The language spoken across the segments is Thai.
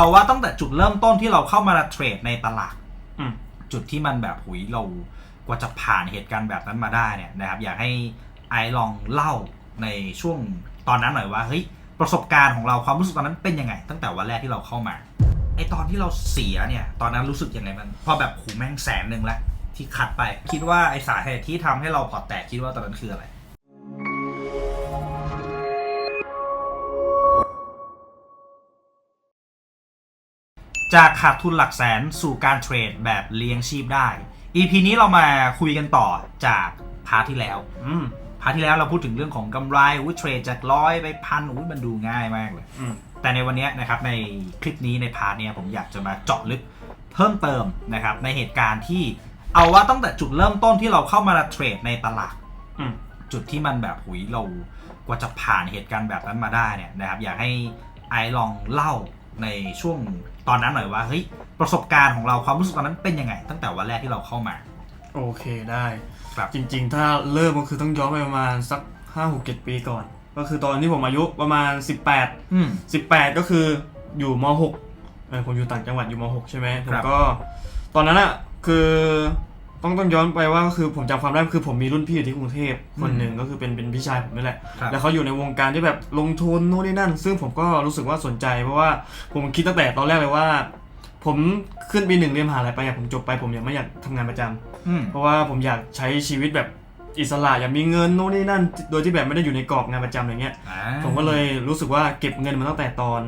เอาว่าตั้งแต่จุดเริ่มต้นที่เราเข้ามาเทรดในตลาดอืมจุดที่มันแบบหุยเรากว่าจะผ่านเหตุการณ์แบบนั้นมาได้เนี่ยนะครับ อยากให้ไอซ์ลองเล่าในช่วงตอนนั้นหน่อยว่าเฮ้ยประสบการณ์ของเราความรู้สึกตอนนั้นเป็นยังไง ตั้งแต่วันแรกที่เราเข้ามาไอตอนที่เราเสียเนี่ย ตอนนั้นรู้สึกยังไงมันพอแบบหูแม่งแสนหนึ่งแล้วที่ขัดไป คิดว่าไอสาเหตุที่ทำให้เราพอร์ตแตกคิดว่าตอนนั้นคืออะไร จากขาดทุนหลักแสนสู่การเทรดแบบเลี้ยงชีพได้ EP นี้เรามาคุยกันต่อจากพาร์ทที่แล้ว อืมพาร์ทที่แล้วเราพูดถึงเรื่องของกำไรอุ้ยเทรดจากร้อยไปพันอุ้ยมันดูง่ายมากเลยอืมแต่ในวันนี้นะครับในคลิปนี้ในพาร์ทเนี้ยผมอยากจะมาเจาะลึกเพิ่มเติมนะครับในเหตุการณ์ที่เอาว่าตั้งแต่จุดเริ่มต้นที่เราเข้ามาเทรดในตลาดอืมจุดที่มันแบบหุยเรากว่าจะผ่านเหตุการณ์แบบนั้นมาได้เนี่ยนะครับอยากให้ไอซ์ลองเล่าในช่วง ตอนนั้นหน่อยว่าเฮ้ยประสบการณ์ของเราความรู้สึกตอนนั้นเป็นยังไง ตั้งแต่วันแรกที่เราเข้ามา โอเคได้ครับจริง ๆ ถ้าเริ่มก็คือต้องย้อนไปประมาณสักห้าหกเจ็ดปีก่อน ก็คือตอนที่ผมอายุประมาณ18อืม18ก็คืออยู่ม .6 เออผมอยู่ต่างจังหวัดอยู่ม .6 ใช่ไหมผมครับ ก็ ตอนนั้นอะคือ ต้องต้องย้อนไปว่าก็คือผมจำความได้คือผมมีรุ่นพี่อยู่ที่กรุงเทพคนหนึ่งก็คือเป็นเป็นพี่ชายผมนี่แหละ ครับแล้วเขาอยู่ในวงการที่แบบลงทุนโน่นนี่นั่น ซึ่งผมก็รู้สึกว่าสนใจ เพราะว่าผมคิดตั้งแต่ตอนแรกเลยว่า ผมขึ้นปีหนึ่งเรียนมหาลัยไปอะผมจบไปผมยังไม่อยากทำงานประจำอืมเพราะว่าผมอยากใช้ชีวิตแบบอิสระอยากมีเงินโน่นนี่นั่น โดยที่แบบไม่ได้อยู่ในกรอบงานประจำอะไรเงี้ย อ่าผมก็เลยรู้สึกว่าเก็บเงินมาตั้งแต่ตอน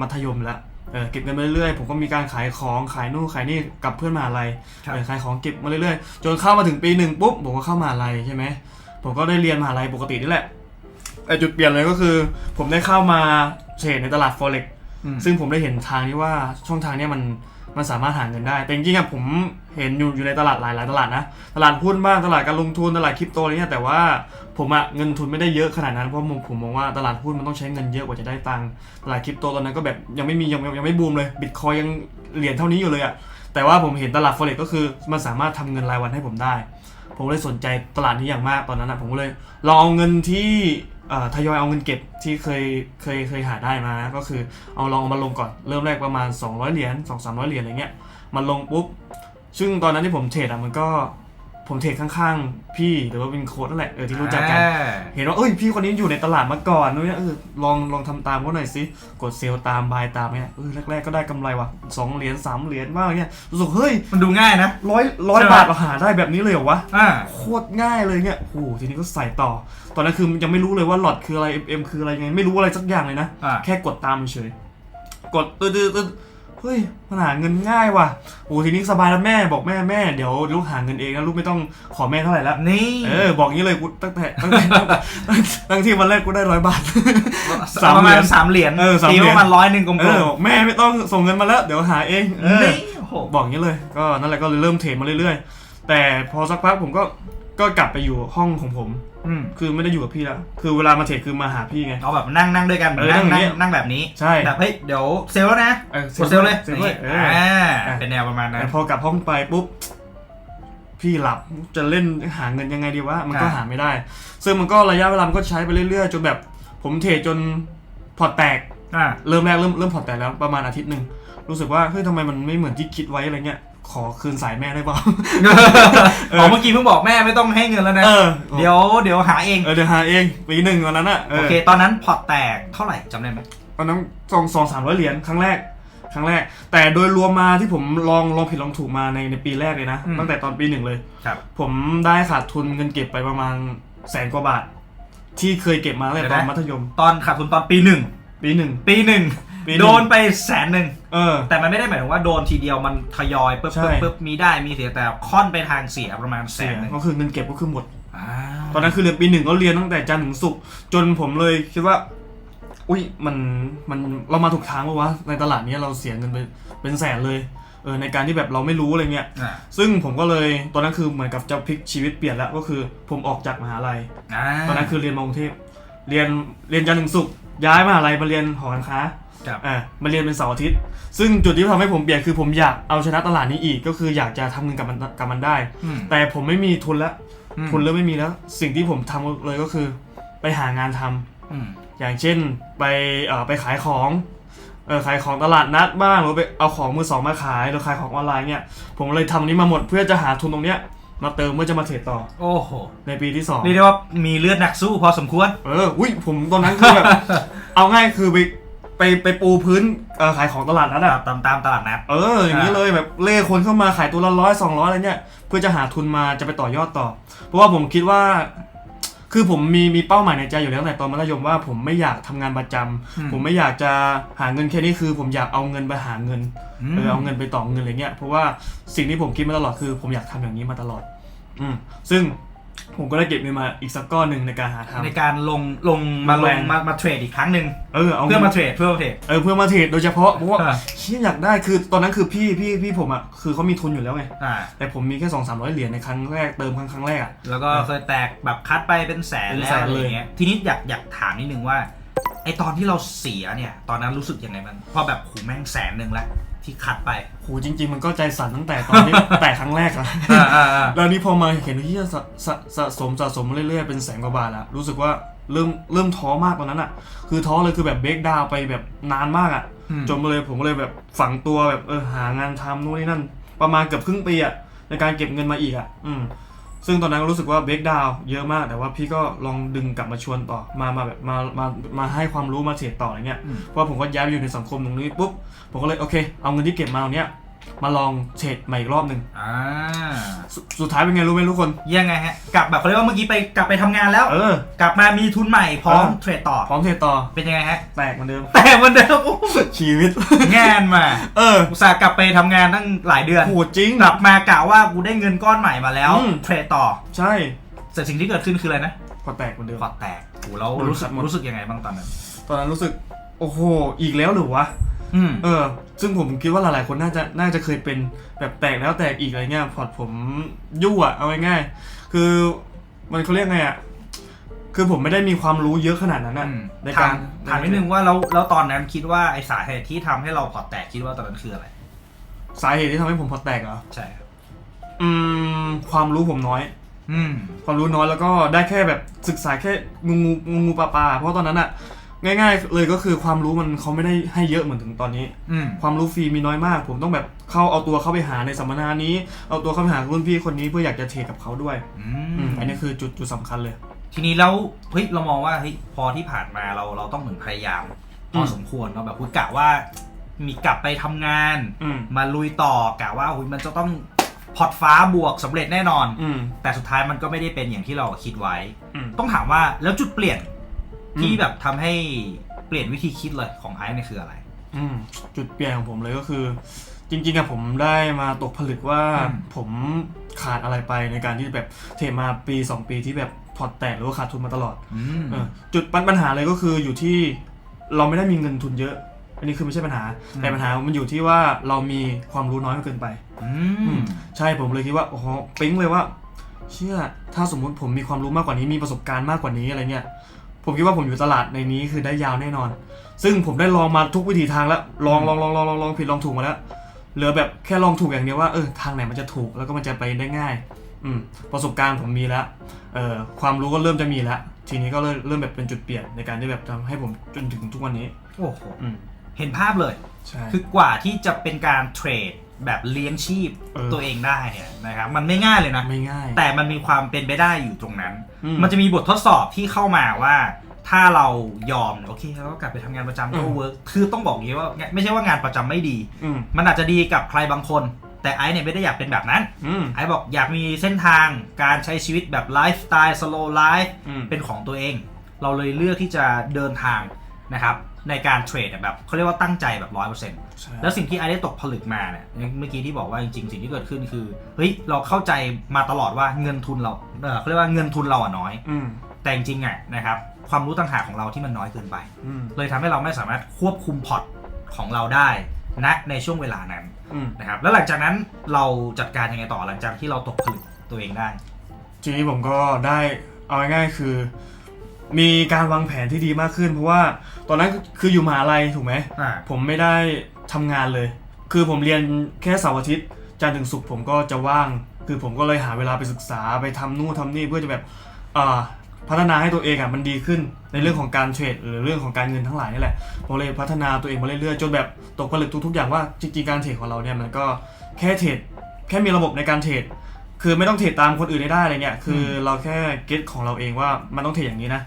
มัธยมแล้ว เออเก็บเงินมาเรื่อยๆผมก็มีการขายของขายนู่นขายนี่กับเพื่อนมหาลัยครับ เออขายของเก็บมาเรื่อยๆจนเข้ามาถึงปีหนึ่งปุ๊บผมก็เข้ามหาลัยใช่ไหมผมก็ได้เรียนมหาลัยปกตินี่แหละแต่จุดเปลี่ยนเลยก็คือ ผมได้เข้ามาเทรดในตลาด forex อืมซึ่งผมได้เห็นทางที่ว่าช่องทางเนี้ยมัน มันสามารถหาเงินได้ แต่จริงๆอะผมเห็นอยู่อยู่ในตลาดหลายหลายตลาดนะ ตลาดหุ้นบ้างตลาดการลงทุนตลาดคริปโตอะไรเงี้ยแต่ว่าผมอะเงินทุนไม่ได้เยอะขนาดนั้นเพราะผมผมมองว่าตลาดหุ้นมันต้องใช้เงินเยอะกว่าจะได้ตังค์ตลาดคริปโตตอนนั้นก็แบบยังไม่มียังยังไม่บูมเลยบิตคอยยังเหรียญเท่านี้อยู่เลยอะแต่ว่าผมเห็นตลาด forex ก็คือมันสามารถทำเงินรายวันให้ผมได้ ผมเลยสนใจตลาดนี้อย่างมากตอนนั้นอะผมก็เลยลองเอาเงินที่ ทยอยเอาเงินเก็บที่เคยเคยเคยหาได้มานะก็คือเอาลองเอามาลงก่อนเริ่มแรกประมาณ 200 เหรียญ2 300 เหรียญอะไรเงี้ยมันลงปุ๊บ ซึ่งตอนนั้นที่ผมเทรดอะมันก็ ผมเทรดข้างๆ พี่หรือว่าเป็นโค้ดนั่นแหละเออที่รู้จักกัน อ่าเห็นว่าเอ้ยพี่คนนี้อยู่ในตลาดมาก่อนเนี่ยเออลองลองทำตามเขาหน่อยสิกดเซลล์ตามบายตามเนี่ยเออแรกๆก็ได้กำไรว่ะสองเหรียญสามเหรียญบ้างเนี่ยรู้สึกเฮ้ยมันดูง่ายนะ ร้อยร้อยใช่ไหม บาทเราหาได้แบบนี้เลยเหรอวะ อ่า โคตรง่ายเลยเนี่ยโอ้โหทีนี้ก็ใส่ต่อ ตอนนั้นคือยังไม่รู้เลยว่าหลอดคืออะไร M คืออะไรไง ไม่รู้อะไรสักอย่างเลยนะ อ่า แค่กดตามเฉย กดตืดตืดตืด เฮ้ยมันหาเงินง่ายว่ะโอ้ทีนี้สบายแล้วแม่บอกแม่แม่เดี๋ยวลูกหาเงินเองนะลูกไม่ต้องขอแม่เท่าไหร่แล้วนี่เออบอกงี้เลยกูตั้งแต่ตั้งแต่ตั้งแต่ตั้งที่วันแรกกูได้ร้อยบาทสามประมาณเหรียญสามเหรียญเออสามตีเหรียญประมาณร้อยหนึ่งกลมเออบอกแม่ไม่ต้องส่งเงินมาแล้ว เดี๋ยวหาเองเอๆอนี่โอ้โหบอกงี้เลย ก็นั่นแหละก็เลยเริ่มเทรดมาเรื่อยๆ แต่พอสักพักผมก็ ก็กลับไปอยู่ห้องของผม อืมคือไม่ได้อยู่กับพี่แล้วคือเวลามาเทรดคือมาหาพี่ไง เอาแบบนั่งนั่งด้วยกันเออนั่งนั่นั่งงอย่างเงี้ยนั่งแบบนี้ใช่แบบเฮ้ยเดี๋ยวเซลล์แล้วนะเออกดเซลล์เลยเซลล์เลยเอออ่าอะเป็นแนวประมาณนั้น แต่พอกลับห้องไปปุ๊บพี่หลับจะเล่นหาเงินยังไงดีวะมันก็อ่าหาไม่ได้ ซึ่งมันก็ระยะเวลามันก็ใช้ไปเรื่อยๆ จนแบบผมเทรดจนพอร์ตแตก อ่า เริ่มแรกเริ่มเริ่มพอร์ตแตกแล้วประมาณอาทิตย์หนึ่งรู้สึกว่าเฮ้ยทำไมมันไม่เหมือนที่คิดไว้อะไรเงี้ย ขอคืนสายแม่ได้เปล่า อ๋อเมื่อกี้เพิ่งบอกแม่ไม่ต้องให้เงินแล้วนะเออ เดี๋ยวเดี๋ยวหาเองเออเดี๋ยวหาเองปีหนึ่งวันนั้นอะโอเค ตอนนั้นพอร์ตแตกเท่าไหร่จำได้ไหมตอนนั้นสองสองสามร้อยเหรียญครั้งแรก ครั้งแรก แต่โดยรวมมาที่ผมลองลองผิดลองถูกมาในในปีแรกเลยนะอืมตั้งแต่ตอนปีหนึ่งเลย ครับ ผมได้ขาดทุนเงินเก็บไปประมาณแสนกว่าบาท ที่เคยเก็บมาตั้งแต่ตอนมัธยม ตอนขาดทุนตอนปีหนึ่งปีหนึ่งปีหนึ่งปีหนึ่งโดนไปแสนหนึ่ง เออ แต่มันไม่ได้หมายถึงว่าโดนทีเดียวมันทยอยปึ๊บใช่ ปึ๊บปึ๊บมีได้มีเสียแต่ค่อนไปทางเสียประมาณแสเสียนหนึ่งก็คือเงินเก็บก็คือหมด อ่าตอนนั้นคือเรียนปีหนึ่งก็เรียนตั้งแต่จันทร์ถึงศุกร์จนผมเลยคิดว่า อุ้ยมันมันเรามาถูกทางปะวะในตลาดนี้เราเสียเงินไปเป็นแสนเลยเออในการที่แบบเราไม่รู้อะไรเงี้ย อ่าซึ่งผมก็เลยตอนนั้นคือเหมือนกับจะพลิกชีวิตเปลี่ยนแล้วก็คือ ผมออกจากมหาลัย ตอนนั้นคือเรียนมอกรุงเทพเรียนเรียนจันทร์ถึงศุกร์ย้ายมหาลัยมาเรียนหอการค้า ครับ อ่ามาเรียนเป็นเสาร์อาทิตย์ ซึ่งจุดที่ทำให้ผมเปลี่ยนคือผมอยากเอาชนะตลาดนี้อีก ก็คืออยากจะทำเงินกับมันกับมันได้ อืม แต่ผมไม่มีทุนแล้วอืม ทุนเริ่มไม่มีแล้ว สิ่งที่ผมทำเลยก็คือ ไปหางานทำอืมอย่างเช่นไปเอ่อไปขายของเออขายของตลาดนัดบ้างหรือไปเอาของมือสองมาขายหรือขายของออนไลน์เนี่ย ผมเลยทำนี้มาหมดเพื่อจะหาทุนตรงเนี้ยมาเติมเพื่อจะมาเทรดต่อโอ้โหในปีที่สอง เรียกได้ว่ามีเลือดนักสู้พอสมควร เออ อุ้ย ผมตอนนั้นคือแบบ เอาง่ายคือไป ไปไปปูพื้นเอ่อขายของตลาดนั้นอะ ตามตามตลาดนัด เอออย่างนี้เลยแบบเล่คนเข้ามาขายตัวละร้อยสองร้อยอะไรเนี่ยเพื่อจะหาทุนมาจะไปต่อยอดต่อ เพราะว่าผมคิดว่า คือผมมีมีเป้าหมายในใจอยู่แล้วตั้งแต่ตอนมัธยมว่าผมไม่อยากทำงานประจำอืม ผมไม่อยากจะหาเงินแค่นี้คือ ผมอยากเอาเงินไปหาเงินมเออเอาเงินไปต่อเงินอะไรเงี้ยเพราะว่าสิ่งที่ผมคิดมาตลอดคือ ผมอยากทำอย่างนี้มาตลอด อืมซึ่ง ผมก็ได้เก็บเงินมาอีกสักก้อนหนึ่งในการหาทำในการลงลงมาลแรงงมามาเทรดอีกครั้งหนึ่งเออเอาเพื่องินมาเทรดเพื่อมาเทรด เออเพื่อมาเทรดโดยเฉพาะเพราะว่าอ่า เชี่ยอยากได้คือตอนนั้นคือพี่พี่พี่ผมอะคือเขามีทุนอยู่แล้วไง อ่า แต่ผมมีแค่สองสามร้อยเหรียญในครั้งแรกเติมครั้งครั้งแรกอะ แล้วก็เคยแตกแบบคัดไปเป็นแสนเป็นแล้วแสนอะไรเลยเงี้ย ทีนี้อยากอยากถามนิดนึงว่าไอตอนที่เราเสียเนี่ย ตอนนั้นรู้สึกยังไงบ้างเพราะแบบหูแม่งแสนหนึ่งแล้ว ที่คัดไป โหจริง ๆ มันก็ใจสั่นตั้งแต่ตอนที่ แตกครั้งแรกอะอ่าอ่าอ่า แล้วนี่พอมาเห็นที่สะสะสะสมสะสมมาเรื่อยๆเป็นแสนกว่าบาทแล้วรู้สึกว่าเริ่มเริ่มท้อมากตอนนั้นอะคือท้อเลยคือแบบเบรกดาวไปแบบนานมากอะอืม จนมาเลยผมก็เลยแบบฝังตัวแบบเออหางานทำนู่นนี่นั่น ประมาณเกือบครึ่งปีอะในการเก็บเงินมาอีกอะอืม ซึ่งตอนนั้นก็รู้สึกว่าเบรกดาวเยอะมาก แต่ว่าพี่ก็ลองดึงกลับมาชวนต่อ มา มาแบบมา มา มาให้ความรู้มาเทรดต่ออะไรเงี้ยอืมเพราะว่าผมก็ย้ายไปอยู่ในสังคมตรงนี้ปุ๊บ ผมก็เลยโอเค เอาเงินที่เก็บมาเนี้ย มาลองเทรดใหม่อีกรอบหนึ่งอ่าสสุดท้ายเป็นไงรู้ไหมทุกคน ยังไงฮะ กลับแบบเขาเรียกว่าเมื่อกี้ไปกลับไปทำงานแล้ว เออ กลับมามีทุนใหม่พร้อมเออ เทรดต่อ พร้อมเทรดต่อเป็นยังไงฮะ แตกเหมือนเดิม แต่เหมันเดิมโอ้โหชีวิต งานมา เอออุตส่าห์กลับไปทำงานตั้งหลายเดือน โหดจริง กลับมากะว่ากูได้เงินก้อนใหม่มาแล้ว อืม เทรดต่อ ใช่แต่สิ่งที่เกิดขึ้นคืออะไรนะพอแตกเหมือนเดิม พอร์ตแตกโหแล้วโดนรู้สึคักดหมดรู้สึกยังไงบ้างตอนนั้น ตอนนั้นรู้สึก โอ้โห อีกแล้วหรือวะ อืม เออ ซึ่งผมคิดว่าหลายๆ คนน่าจะน่าจะเคยเป็นแบบแตกแล้วแตกอีกอะไรเงี้ยพอร์ตผมยุ่อะเอาง่ายๆคือมันเขาเรียกไงอะคือผมไม่ได้มีความรู้เยอะขนาดนั้นอะอืมในถาการมถามนิดนึงว่าแล้วแล้วตอนนั้นคิดว่าไอสาเหตุที่ทำให้เราพอร์ตแตกคิดว่าตอนนั้นคืออะไร สาเหตุที่ทำให้ผมพอร์ตแตกเหรอใช่ครับอืม ความรู้ผมน้อย อืม ความรู้น้อยแล้วก็ได้แค่แบบศึกษาแค่งูงูงูงูปลาปลาเพราะตอนนั้นอะ ง่าย ๆ เลยก็คือความรู้มันเขาไม่ได้ให้เยอะเหมือนถึงตอนนี้ อืม ความรู้ฟรีมีน้อยมาก ผมต้องแบบเข้าเอาตัวเข้าไปหาในสัมมนานี้ เอาตัวเข้าไปหารุ่นพี่คนนี้เพื่ออยากจะเทรดกับเขาด้วยอือืมมอันนี้คือจุดจุดสำคัญเลย ทีนี้แล้วเฮ้ยเรามองว่าเฮ้ยพอที่ผ่านมาเราเราต้องเหมือนพยายามพออม สมควรเนาะแบบคุณกะว่า มีกลับไปทำงาน อืมมาลุยต่อกะว่าหุยมันจะต้องพอร์ตฟ้าบวกสำเร็จแน่นอน อืมแต่สุดท้ายมันก็ไม่ได้เป็นอย่างที่เราคิดไว้ อืม ต้องถามว่าแล้วจุดเปลี่ยน ที่อืมแบบทำให้เปลี่ยนวิธีคิดเลยของไอซ์เนี่ยคืออะไร อืมจุดเปลี่ยนของผมเลยก็คือ จริงๆอะผมได้มาตกผลึกว่าอืม ผมขาดอะไรไปในการที่แบบเทรดมาปี 2 ปีที่แบบพอร์ตแตกหรือว่าขาดทุนมาตลอดอืม เออจุดปัญหาเลยก็คืออยู่ที่เราไม่ได้มีเงินทุนเยอะ อันนี้คือไม่ใช่ปัญหาแต่ปัญหามันอยู่ที่ว่าเรามีความรู้น้อยเกินไป อือืมมใช่ผมเลยคิดว่าโอ้โหปิ๊งเลยว่า เชื่อถ้าสมมุติผมมีความรู้มากกว่านี้มีประสบการณ์มากกว่านี้อะไรเงี้ย ผมคิดว่าผมอยู่ตลาดในนี้คือได้ยาวแน่นอน ซึ่งผมได้ลองมาทุกวิถีทางแล้ว ลองลองลองลองลองลองผิดลองถูกมาแล้ว เหลือแบบแค่ลองถูกอย่างเดียวว่าเออทางไหนมันจะถูกแล้วก็มันจะไปได้ง่าย อืมประสบการณ์ผมมีแล้วเอ่อความรู้ก็เริ่มจะมีแล้ว ทีนี้ก็เริ่มเริ่มแบบเป็นจุดเปลี่ยนในการที่แบบทำให้ผมจนถึงทุกวันนี้ โอ้โห อืม เห็นภาพเลย ใช่ คือกว่าที่จะเป็นการเทรดแบบเลี้ยงชีพเออ ตัวเองได้เนี่ยนะครับมันไม่ง่ายเลยนะ ไม่ง่าย แต่มันมีความเป็นไปได้อยู่ตรงนั้น อืมมันจะมีบททดสอบที่เข้ามาว่า ถ้าเรายอมเนี่ยโอเคเราก็กลับไปทำงานประจำก็อืม เวิร์กคือต้องบอกอย่างนี้ว่า ไม่ใช่ว่างานประจำไม่ดี อืมมันอาจจะดีกับใครบางคน แต่ไอซ์เนี่ยไม่ได้อยากเป็นแบบนั้น อืมไอซ์บอกอยากมีเส้นทางการใช้ชีวิตแบบไลฟ์สไตล์สโลไลฟ์ อืม เป็นของตัวเอง เราเลยเลือกที่จะเดินทาง นะครับในการเทรดแบบเขาเรียกว่าตั้งใจแบบร้อยเปอร์เซ็นต์ใช่แล้วสิ่งที่ไอได้ตกผลึกมาเนี่ยเมื่อกี้ที่บอกว่าจริงๆ สิ่งที่เกิดขึ้นคือเฮ้ยเราเข้าใจมาตลอดว่าเงินทุนเราเออเขาเรียกว่าเงินทุนเราอะน้อยอืมแต่จริงๆอะนะครับความรู้ต่างหากของเราที่มันน้อยเกินไปอืมเลยทำให้เราไม่สามารถควบคุมพอร์ตของเราได้ณในช่วงเวลานั้นอืมนะครับแล้วหลังจากนั้นเราจัดการยังไงต่อหลังจากที่เราตกผลึกตัวเองได้ ทีนี้ผมก็ได้เอาง่ายๆคือ มีการวางแผนที่ดีมากขึ้น เพราะว่าตอนนั้นคืออยู่มหาลัยถูกไหมอ่า ผมไม่ได้ทำงานเลย คือผมเรียนแค่เสาร์อาทิตย์จันทร์ถึงศุกร์ผมก็จะว่าง คือผมก็เลยหาเวลาไปศึกษาไปทำนู่นทำนี่เพื่อจะแบบอ่าพัฒนาให้ตัวเองอะมันดีขึ้นในเรื่องของการเทรดหรือเรื่องของการเงินทั้งหลายนี่แหละผมเลยพัฒนาตัวเองมาเรื่อยๆจนแบบตกผลึกทุกๆอย่างว่าจริงๆการเทรดของเราเนี่ยมันก็แค่เทรดแค่มีระบบในการเทรด คือไม่ต้องเทรดตามคนอื่นให้ได้อะไรเงี้ยคืออเราแค่เก็ตของเราเองว่ามันต้องเทรดอย่างนี้นะ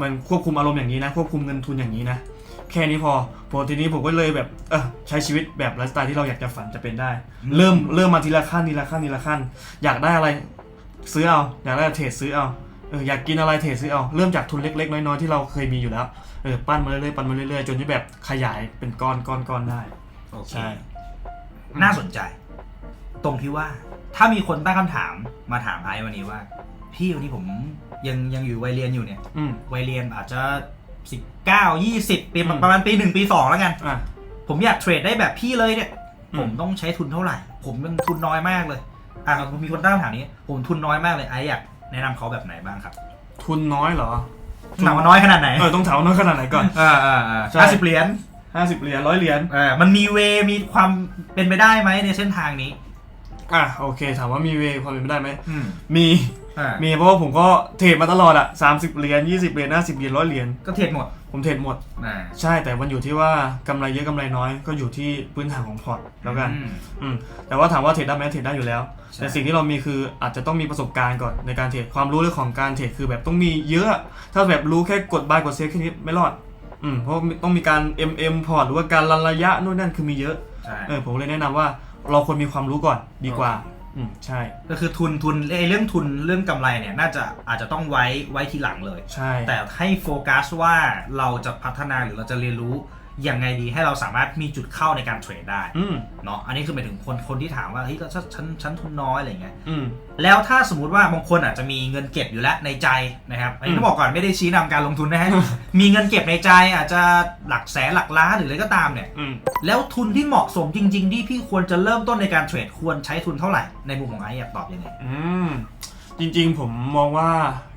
มันควบคุมอารมณ์อย่างนี้นะ ควบคุมเงินทุนอย่างนี้นะ แค่นี้พอพอทีนี้ผมก็เลยแบบเออใช้ชีวิตแบบไลฟ์สไตล์ที่เราอยากจะฝันจะเป็นได้ เริ่มเริ่มมาทีละขั้นทีละขั้นทีละขั้น อยากได้อะไรซื้อเอา อยากได้เทรดซื้อเอาเอออยากกินอะไรเทรดซื้อเอาเริ่มจากทุนเล็กๆ น้อยๆที่เราเคยมีอยู่แล้วเออปั้นมาเรื่อยๆปั้นมาเรื่อยๆจนที่แบบขยายเป็นก้อนก้อนก้อนได้โอเคใช่น่าสนใจ ตรงที่ว่า ถ้ามีคนตั้งคำถามมาถามไอซ์วันนี้ว่า พี่วันนี้ผมยังยังอยู่วัยเรียนอยู่เนี่ยอืมวัยเรียนอาจจะสิบเก้ายี่สิบปีอืมประมาณปีหนึ่งปีสองแล้วกัน อะ ผมอยากเทรดได้แบบพี่เลยเนี่ย อืม ผมต้องใช้ทุนเท่าไหร่ ผมยังทุนน้อยมากเลย อะมีคนตั้งคำถามนี้ ผมทุนน้อยมากเลยไอซ์อยากแนะนำเขาแบบไหนบ้างครับทุนน้อยเหรอหนักว่าน้อยขนาดไหนเออต้องถามว่าน้อยขนาดไหนก่อน อ่าอ่าอ่าใช่ ห้าสิบเหรียญ50เหรียญร้อยเหรียญอ่ามันมีเวมีความเป็นไปได้ไหมในเส้นทางนี้ อะโอเค ถามว่ามีเวความเป็นไปได้ไหม อืมมีอ่ามีเพราะว่าผมก็เทรดมาตลอดอะ30 เหรียญ20 เหรียญ50 เหรียญร้อยเหรียญก็เทรดหมดผมเทรดหมด อ่าใช่แต่มันอยู่ที่ว่ากำไรเยอะกำไรน้อยก็อยู่ที่พื้นฐานของพอร์ตแล้วกัน อืม อืมแต่ว่าถามว่าเทรดได้ไหมเทรดได้อยู่แล้ว ใช่ แต่สิ่งที่เรามีคืออาจจะต้องมีประสบการณ์ก่อนในการเทรดความรู้เรื่องของการเทรดคือแบบต้องมีเยอะ ถ้าแบบรู้แค่กดบายกดเซฟแค่นี้ไม่รอดอืมเพราะต้องมีการ MM พอร์ตหรือว่าการรันระยะนู่นนั่นคือมีเยอะใช่เออผมเลยแนะนำว่า เราควรมีความรู้ก่อนดีกว่า อืมใช่ ก็คือทุนทุนไอ้เรื่องทุนเรื่องกำไรเนี่ยน่าจะอาจจะต้องไว้ไว้ทีหลังเลย ใช่แต่ให้โฟกัสว่าเราจะพัฒนาหรือเราจะเรียนรู้ ยังไงดีให้เราสามารถมีจุดเข้าในการเทรดได้อืมเนาะอันนี้คือหมายถึงคนคนที่ถามว่าเฮ้ยแล้วฉันฉันฉันทุนน้อยอะไรเงี้ยอืม แล้วถ้าสมมติว่าบางคนอาจจะมีเงินเก็บอยู่แล้วในใจนะครับอันนี้ต้องบอกก่อนไม่ได้ชี้นำการลงทุนนะฮะมีเงินเก็บในใจอาจจะหลักแสนหลักล้านหรืออะไรก็ตามเนี่ย อืม แล้วทุนที่เหมาะสมจริง ๆ ที่พี่ควรจะเริ่มต้นในการเทรดควรใช้ทุนเท่าไหร่ในมุมของไอ้อยากตอบยังไง อืม จริงๆ ผมมองว่า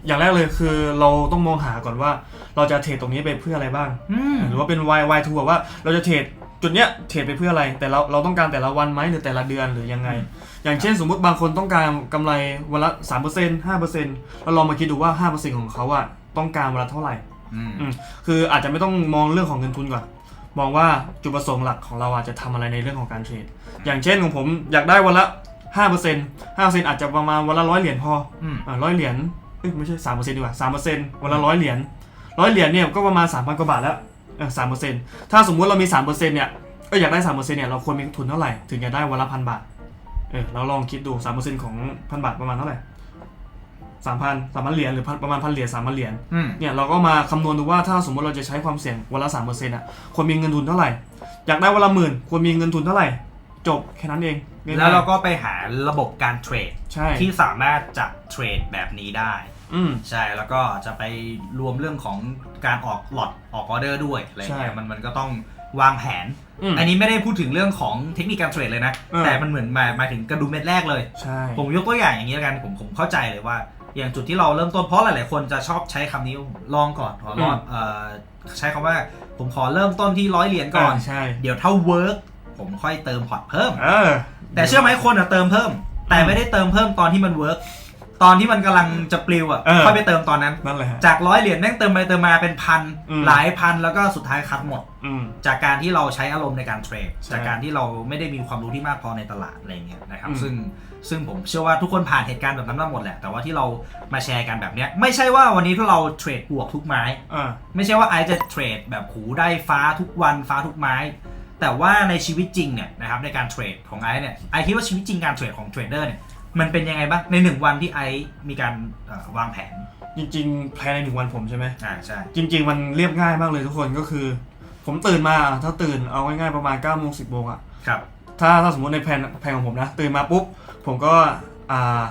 อย่างแรกเลยคือเราต้องมองหาก่อนว่า เราจะเทรดตรงนี้ไปเพื่ออะไรบ้าง อืม หรือว่าเป็น Y Y 2ว่าเราจะเทรดจุดเนี้ยเทรดไปเพื่ออะไร แต่เราเราต้องการแต่ละวันไหมหรือแต่ละเดือนหรือยังไง อย่างเช่นสมมุติบางคนต้องการกำไรวันละ3% 5%แล้วลองมาคิดดูว่า 5%ของเขาอะต้องการวันละเท่าไหร่ อืม อืมคืออาจจะไม่ต้องมองเรื่องของเงินทุนก่อน มองว่าจุดประสงค์หลักของเราอาจจะทำอะไรในเรื่องของการเทรด อย่างเช่นของผมอยากได้วันละ 5% 5%อาจจะประมาณวันละร้อยเหรียญพออืม อ่าร้อยเหรียญเอ้ยไม่ใช่สามเปอร์เซ็นต์ดีกว่าสามเปอร์เซ็นต์วันละร้อยเหรียญร้อยเหรียญเนี่ยก็ประมาณสามพันกว่าบาทแล้วสามเปอร์เซ็นต์ถ้าสมมุติเรามีสามเปอร์เซ็นต์เนี่ยก็อยากได้สามเปอร์เซ็นต์เนี่ยเราควรมีทุนเท่าไหร่ถึงจะได้วันละพันบาทเออเราลองคิดดูสามเปอร์เซ็นต์ของพันบาทประมาณเท่าไหร่สามพันสามพันเหรียญหรือพันประมาณพันเหรียญสามพันเหรียญ อืม เนี่ยเราก็มาคำนวณดูว่าถ้าสมมติเราจะใช้ความเสี่ยงวันละสามเปอร์เซ็นต์อะควรมีเงินทุนเท่าไหร่ อยากได้วันละหมื่นควรมีเงินทุนเท่าไหร่ จบแค่นั้นเอง ง่ยๆ แล้วเราก็ไปหาระบบการเทรดใช่ที่สามารถจะเทรดแบบนี้ได้ อืม ใช่แล้วก็จะไปรวมเรื่องของการออกหลอดออกออเดอร์ด้วยอะไรเงี้ยใช่มันมันก็ต้องวางแผน อืมอันนี้ไม่ได้พูดถึงเรื่องของเทคนิคการเทรดเลยนะ เออ แต่มันเหมือนหมายหมายถึงกระดุมเม็ดแรกเลย ใช่ ผมยกตัวอย่างอย่างนี้แล้วกันผมผมเข้าใจเลยว่า อย่างจุดที่เราเริ่มต้นเพราะหลาย ๆ คนจะชอบใช้คำนี้ลองก่อนขอลองเอ่อใช้คำว่า ผมขอเริ่มต้นที่ร้อยเหรียญก่อนใช่ เดี๋ยวถ้าเวิร์ก ผมค่อยเติมพอร์ตเพิ่ม เออแต่เชื่อไหมคนอะเติมเพิ่ม แต่ไม่ได้เติมเพิ่มตอนที่มันเวิร์กตอนที่มันกำลังจะปลิวอะเออ ค่อยไปเติมตอนนั้น นั่นแหละฮะ จากร้อยเหรียญแม่งเติมไปเติมมาเป็นพันอืม หลายพันแล้วก็สุดท้ายคัดหมด อืม จากการที่เราใช้อารมณ์ในการเทรด ใช่จากการที่เราไม่ได้มีความรู้ที่มากพอในตลาดอะไรเงี้ยนะครับ อืม ซึ่งซึ่งผมเชื่อว่าทุกคนผ่านเหตุการณ์แบบนั้นมาหมดแหละ แต่ว่าที่เรามาแชร์กันแบบเนี้ยไม่ใช่ว่าวันนี้ถ้าเราเทรดบวกทุกไม้ อ่า ไม่ใช่ว่าไอซ์จะเทรดแบบหูได้ฟ้าทุกวันฟ้าทุกไม้ แต่ว่าในชีวิตจริงเนี่ยนะครับในการเทรดของไอซ์เนี่ยไอซ์คิดว่าชีวิตจริงการเทรดของเทรดเดอร์เนี่ยมันเป็นยังไงบ้างในหนึ่งวันที่ไอซ์มีการเอ่อวางแผนจริงๆภายในหนึ่งวันผมใช่ไหม อ่าใช่ จริง ๆ มันเรียบง่ายมากเลยทุกคนก็คือ ผมตื่นมาถ้าตื่นเอาง่ายๆประมาณ9ก้าโมงสิบโมงอะครับ ถ้าถ้าสมมติในแผนแผนของผมนะ ตื่นมาปุ๊บ ผมก็อ่า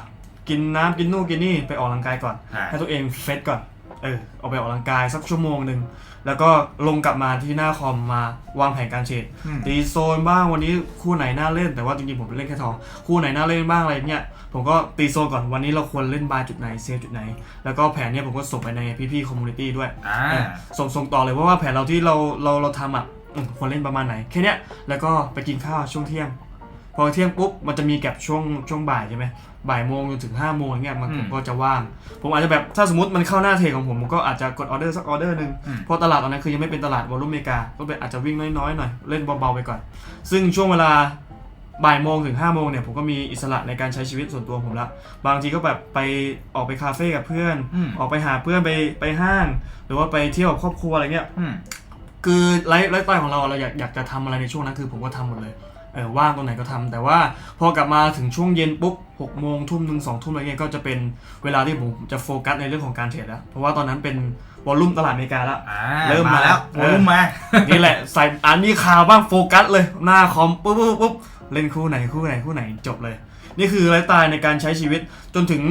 กินน้ำกินนู่นกินนี่ไปออกกำลังกายก่อน อ่า ให้ตัวเองเฟสก่อน เออออกไปออกกำลังกายสักชั่วโมงหนึ่งแล้วก็ลงกลับมาที่หน้าคอมมาวางแผนการเทรดอืม ตีโซนบ้างวันนี้คู่ไหนน่าเล่น แต่ว่าจริงๆผมเล่นแค่ทองคู่ไหนน่าเล่นบ้างอะไรเงี้ยผมก็ตีโซนก่อนวันนี้เราควรเล่นบายจุดไหนเซฟจุดไหน แล้วก็แผนเนี้ยผมก็ส่งไปในพี่ๆคอมมูนิตี้ด้วย อ่าเออส่งส่งต่อเลยเพราะว่าแผนเราที่เราเราเราทำอะอืมควรเล่นประมาณไหนแค่เนี้ยแล้วก็ไปกินข้าวช่วงเที่ยง พอเที่ยงปุ๊บมันจะมีแก็บช่วงช่วงบ่ายใช่ไหมบ่ายโมงจนถึง5้าโมงอย่างเงี้ยมันอืมผมก็จะว่าง ผมอาจจะแบบถ้าสมมติมันเข้าหน้าเทรดของผมผมก็อาจจะกดออเดอร์สักออเดอร์หนึ่งอืม เพราะตลาดตอนนั้นคือยังไม่เป็นตลาดวอลลุ่มเมกาก็เป็นอาจจะวิ่งน้อยๆหน่อยเล่นเบาๆไปก่อน ซึ่งช่วงเวลาบ่ายโมงถึง5้าโมงเนี่ยผมก็มีอิสระในการใช้ชีวิตส่วนตัวผมละบางทีก็แบบไปออกไปคาเฟ่กับเพื่อน อืม ออกไปหาเพื่อนไปไปห้าง หรือว่าไปเที่ยวกับครอบครัวอะไรเงี้ย อืม คือไลฟ์ไลฟ์สไตล์ของเราเราอยากอยากจะทำอะไรในช่วงนั้นคือผมก็ทำหมดเลย เออว่างตรงไหนก็ทำแต่ว่าพอกลับมาถึงช่วงเย็นปุ๊บหกโมงทุ่มหนึ่งสองทุ่มอะไรเงี้ยก็จะเป็นเวลาที่ผมจะโฟกัสในเรื่องของการเทรดแล้ว เพราะว่าตอนนั้นเป็นวอลลุ่มตลาดอเมริกาแล้วอ่าเริ่มมาแล้วเอวออลุ่มมา นี่แหละใส่อ่านมีข่าวบ้างโฟกัสเลยหน้าคอมปุ๊บปุ๊บปุ๊บเล่นคู่ไหนคู่ไหนคู่ไหนจบเลย นี่คือไลฟ์สไตล์ในการใช้ชีวิตจนถึง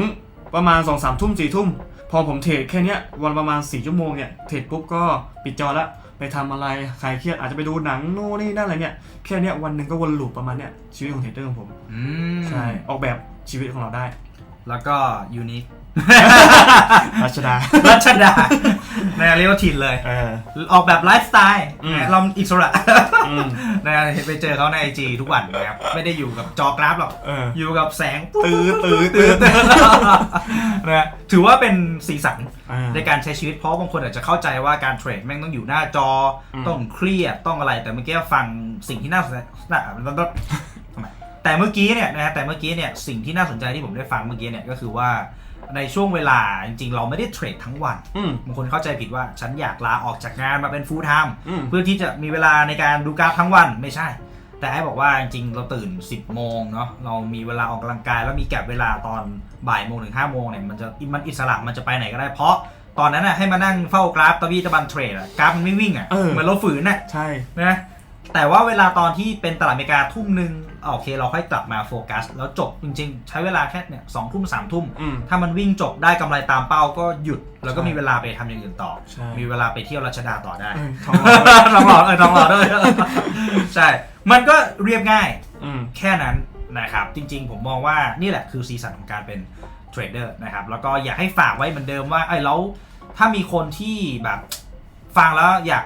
ประมาณ2องสามทุ่มสี่ทุ่มพอผมเทรดแค่เนี้ยวันประมาณ4ชั่วโมงเนี่ยเทรดปุ๊บก็ปิดจอละ ไปทำอะไรใครเครียดอาจจะไปดูหนังโน่นนี่นั่นอะไรเนี่ยแค่เนี้ยวันหนึ่งก็วนลูปประมาณเนี้ยชีวิตของเทรดเดอร์ของผมอืมใช่ออกแบบชีวิตของเราได้ แล้วก็ยูนิค รัชดารัชดาในเรียกว่าถิ่นเลย เออ ออกแบบไลฟ์สไตล์อืม นะเราอิสระอืมนะไปเจอเขาในไอจีทุกวันนะครับ ไม่ได้อยู่กับจอกราฟหรอก เออ อยู่กับแสงตื้อตื้อตื้ตื้ออนะถือว่าเป็นสีสัน อ่า ในการใช้ชีวิตเพราะบางคนอาจจะเข้าใจว่าการเทรดแม่งต้องอยู่หน้าจออม ต้องเครียดต้องอะไร แต่เมื่อกี้ฟังสิ่งที่น่าสนใจน่ามันต้องทำไมแต่เมื่อกี้เนี่ยนะฮะแต่เมื่อกี้เนี่ยสิ่งที่น่าสนใจที่ผมได้ฟังเมื่อกี้เนี่ยก็คือว่า ในช่วงเวลาจริงๆ เราไม่ได้เทรดทั้งวันอืม บางคนเข้าใจผิดว่าฉันอยากลาออกจากงานมาเป็น full time อืม เพื่อที่จะมีเวลาในการดูกราฟทั้งวันไม่ใช่ แต่ไอ้บอกว่าจริงๆ เราตื่น 10 โมงเนาะเรามีเวลาออกกำลังกาย แล้วมีแก็บเวลาตอนบ่ายโมงถึง5โมงเนี่ยมันจะมันอิสระมันจะไปไหนก็ได้เพราะตอนนั้นน่ะให้มานั่งเฝ้ากราฟตะบี้ตะบันเทรดอะกราฟมันไม่วิ่งอะเออเหมือนเราฝืนอะ ใช่ นะแต่ว่าเวลาตอนที่เป็นตลาดอเมริกาทุ่มหนึ่งอะ โอเค เราค่อยกลับมาโฟกัส แล้วจบจริง ๆ ใช้เวลาแค่เนี่ยสองทุ่มสามทุ่มอืมถ้ามันวิ่งจบได้กำไรตามเป้าก็หยุด แล้วก็ใช่มีเวลาไปทำอย่างอื่นต่อใช่มีเวลาไปเที่ยวรัชดาต่อได้เออทองหล่อด้วยทองหล่อเออทองหล่อด้วยใช่ มันก็เรียบง่ายอืมแค่นั้นนะครับจริง ๆ ผมมองว่านี่แหละคือสีสันของการเป็นเทรดเดอร์นะครับแล้วก็อยากให้ฝากไว้เหมือนเดิมว่าไอ้ยแล้วถ้ามีคนที่แบบฟังแล้วอยาก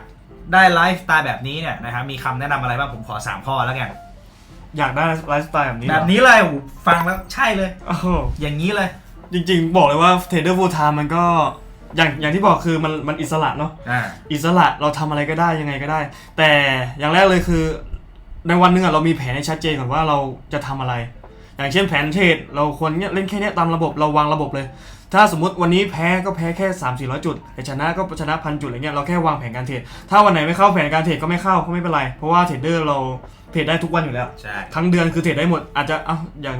ได้ไลฟ์สไตล์แบบนี้เนี่ยนะครับมีคำแนะนำอะไรบ้างผมขอ 3 ข้อแล้วกัน อยากได้ไลฟ์สไตล์แบบนี้เหแบรอบนี้เลยโอ้โหฟังแล้วใช่เลย โอ้โหอย่างนี้เลย จริง ๆ บอกเลยว่าเทรดเดอร์ฟูลไทม์มันก็อย่างอย่างที่บอกคือมันมันอิสระเนาะ อ่า อิสระเราทำอะไรก็ได้ยังไงก็ได้ แต่อย่างแรกเลยคือ ในวันหนึงอะเรามีแผนให้ชัดเจนก่อนว่าเราจะทำอะไร อย่างเช่นแผนเทรดเราควรเนี่ยเล่นแค่เนี้ยตามระบบเราวางระบบเลย ถ้าสมมติวันนี้แพ้ก็แพ้แค่3 4 0 0จุดแต่ชนะก็ชนะพันจุดอะไรเงี้ยเราแค่วางแผนการเทรดถ้าวันไหนไม่เข้าแผนการเทรดก็ไม่เข้าก็ไม่เป็นไร เพราะว่าเทรดเดอร์เรา เทรดได้ทุกวันอยู่แล้ว ใช่ ทั้งเดือนคือเทรดได้หมด อาจจะเอ้าอย่าง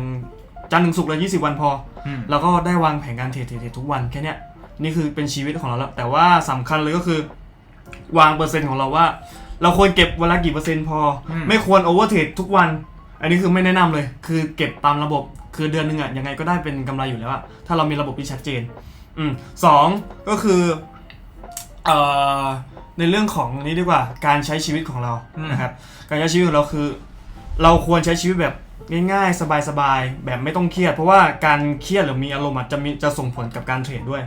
จันทร์ถึงศุกร์เลย20 วันพออืมเราก็ได้วางแผนการเทรดเทรดเทรดทุกวันแค่เนี้ยนี่คือเป็นชีวิตของเราแล้ว แต่ว่าสำคัญเลยก็คือ วางเปอร์เซ็นต์ของเราว่า เราควรเก็บวันละกี่เปอร์เซ็นต์พออม ไม่ควรโอเวอร์เทรดทุกวัน อันนี้คือไม่แนะนำเลย คือเก็บตามระบบคือเดือนหนึงอะยังไงก็ได้เป็นกำไรอยู่แล้วอะถ้าเรามีระบบที่ชัดเจน อืมสองก็คือเอ่อ ในเรื่องของนี้ดีกว่าการใช้ชีวิตของเราอืม นะครับ การใช้ชีวิตของเราคือ เราควรใช้ชีวิตแบบง่ายๆ สบายๆ แบบไม่ต้องเครียด เพราะว่าการเครียดหรือมีอารมณ์อะจะมีจะส่งผลกับการเทรดด้วย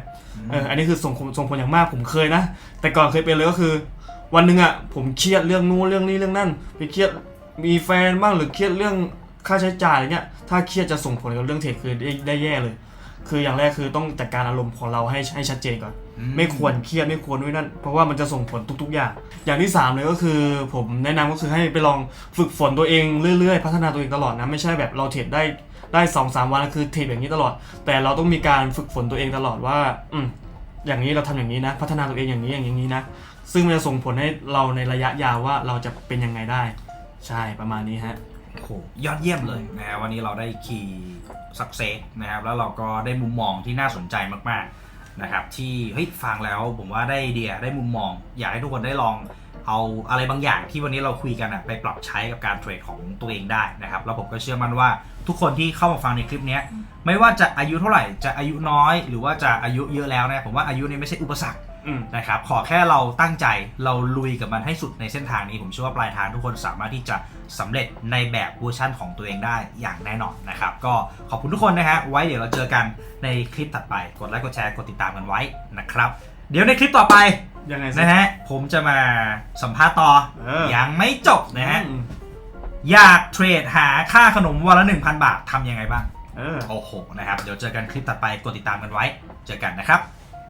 เอออันนี้คือส่งผลส่งผลอย่างมากผมเคยนะ แต่ก่อนเคยเป็นเลยก็คือ วันหนึ่งอะผมเครียดเรื่องนู้นเรื่องนี้เรื่องนั่นไปเครียดมีแฟนบ้างหรือเครียดเรื่องค่าใช้จ่ายอะไรเงี้ยถ้าเครียดจะส่งผลกับเรื่องเทรดคือได้ได้แย่เลย คืออย่างแรกคือต้องจัดการอารมณ์ของเราให้ให้ชัดเจนก่อน ไม่ควรเครียดไม่ควรด้วยนั่น เพราะว่ามันจะส่งผลทุก ๆ อย่าง อย่างที่ 3 เลยก็คือ ผมแนะนำก็คือให้ไปลองฝึกฝนตัวเองเรื่อยๆ พัฒนาตัวเองตลอดนะ ไม่ใช่แบบเราเทรดได้ได้สองสามวันคือเทรดอย่างนี้ตลอด แต่เราต้องมีการฝึกฝนตัวเองตลอดว่า อืมอย่างนี้เราทำอย่างนี้นะ พัฒนาตัวเองอย่างนี้อย่างนี้นะ ซึ่งมันจะส่งผลให้เราในระยะยาวว่าเราจะเป็นยังไงได้ ใช่ประมาณนี้ฮะโอ้โหยอดเยี่ยมเลยนะฮะวันนี้เราได้คีย์สักเซสนะครับแล้วเราก็ได้มุมมองที่น่าสนใจมากๆ นะครับที่เฮ้ยฟังแล้วผมว่าได้ไอเดียได้มุมมอง อยากให้ทุกคนได้ลองเอาอะไรบางอย่างที่วันนี้เราคุยกันอะไปปรับใช้กับการเทรดของตัวเองได้นะครับแล้วผมก็เชื่อมั่นว่าทุกคนที่เข้ามาฟังในคลิปเนี้ยไม่ว่าจะอายุเท่าไหร่จะอายุน้อย หรือว่าจะอายุเยอะแล้วนะผมว่าอายุเนี่ยไม่ใช่อุปสรรค นะครับ ขอแค่เราตั้งใจเราลุยกับมันให้สุดในเส้นทางนี้ ผมเชื่อว่าปลายทางทุกคนสามารถที่จะสำเร็จในแบบเวอร์ชั่นของตัวเองได้อย่างแน่นอนนะครับ ก็ขอบคุณทุกคนนะฮะไว้เดี๋ยวเราเจอกันในคลิปถัดไป กดไลค์กดแชร์กดติดตามกันไว้นะครับ เดี๋ยวในคลิปต่อไปยังไงสินะฮะผมจะมาสัมภาษณ์ต่อเออยังไม่จบนะฮะอืมอยากเทรดหาค่าขนมวันละ 1,000 บาททำยังไงบ้างเออโอ้โหนะครับ เดี๋ยวเจอกันคลิปถัดไปกดติดตามกันไว้ เจอกันนะครับ